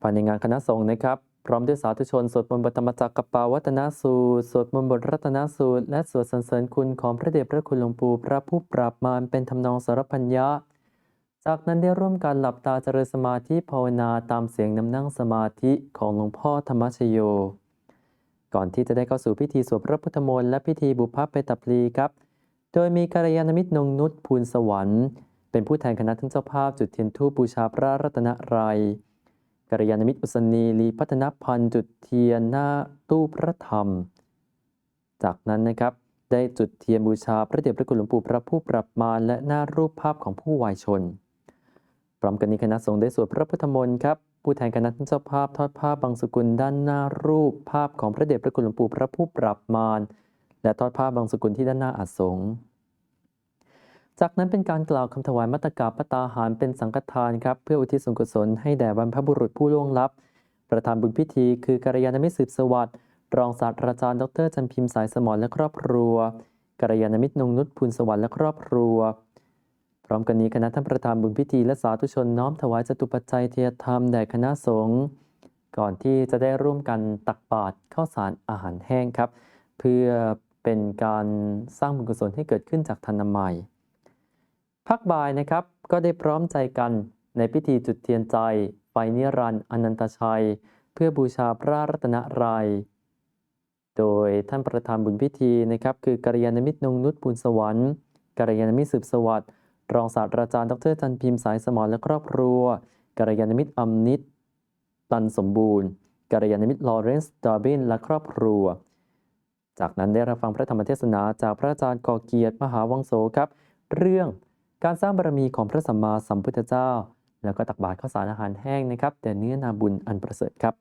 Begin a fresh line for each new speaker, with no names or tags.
ภายในงานคณะสงฆ์นะครับ พร้อมด้วยสาธุชนสวดมนต์บทธรรมจักรกปาวัตนสูตรสวดมนต์บทรัตนสูตร และสวดสรรเสริญคุณของพระเดชพระคุณหลวงปู่พระผู้ปราบมารเป็นทำนองสารพัญญะจากนั้นได้ร่วมกันหลับตาเจริญสมาธิภาวนาตามเสียงนำนั่งสมาธิของหลวงพ่อธรรมชโย ก่อนที่จะได้เข้าสู่พิธีสวดพระพุทธมนต์และพิธีบุพเพตัปลีครับโดยมีกัลยาณมิตรนงนุชภูลสวรรค์ เป็นผู้แทนคณะทั้งเจ้าภาพจุดเทียนธูปบูชาพระรัตนตรัย กัลยาณมิตรอุศนีลีพัฒนพันธ์จุดเทียนหน้าตู้พระธรรม จากนั้นนะครับได้จุดเทียนบูชาพระเดชพระคุณหลวงปู่พระผู้ปรับมารและหน้ารูปภาพของผู้วายชน พร้อมกันนี้คณะสงฆ์ได้สวดพระพุทธมนต์ครับผู้แทนคณะท่านเจ้าภาพทอดผ้าบางสกุลด้านหน้ารูปภาพของพระเดชพระคุณหลวงปู่พระผู้ปรับมารและทอดผ้าบางสกุลที่ด้านหน้าอาสงฆ์ จากนั้นเป็นการกล่าวคำถวายมัตตกาปตาหารเป็นสังฆทานครับเพื่ออุทิศส่วนกุศลให้แด่บรรพบุรุษผู้ล่วงลับ ประธานบุญพิธีคือกัลยาณมิตรสืบสวัสดิ์รองศาสตราจารย์ดรจันพิมพ์สายสมรและครอบครัวกัลยาณมิตรนงนุชภูลสวรรค์และครอบครัว พร้อมกันนี้คณะท่านประธานบุญพิธีและสาธุชนน้อมถวายจตุปัจจัยเทียธรรมแด่คณะสงฆ์ก่อนที่จะได้ร่วมกันตักบาตรข้าวสารอาหารแห้งครับ เพื่อเป็นการสร้างบุญกุศลให้เกิดขึ้นจากทานนามัย พักบ่ายนะครับก็ได้พร้อมใจกันในพิธีจุดเทียนใจไฟนิรันดร์อนันตชัย เพื่อบูชาพระรัตนตรัย โดยท่านประธานบุญพิธีนะครับ คือกัลยาณมิตรนงนุชบุญสวรรค์กัลยาณมิตรสืบสวัสดิ์รองศาสตราจารย์ดรจันพิมพ์สายสมรและครอบครัวกัลยาณมิตรอมนิตตันสมบูรณ์กัลยาณมิตรลอเรนซ์ดาร์บินและครอบครัว จากนั้นได้รับฟังพระธรรมเทศนาจากพระอาจารย์กอเกียรติมหาวังโสครับ เรื่อง การสร้างบารมีของพระสัมมาสัมพุทธเจ้า แล้วก็ตักบาตรข้าวสารอาหารแห้งนะครับแต่เนื้อนาบุญอันประเสริฐครับ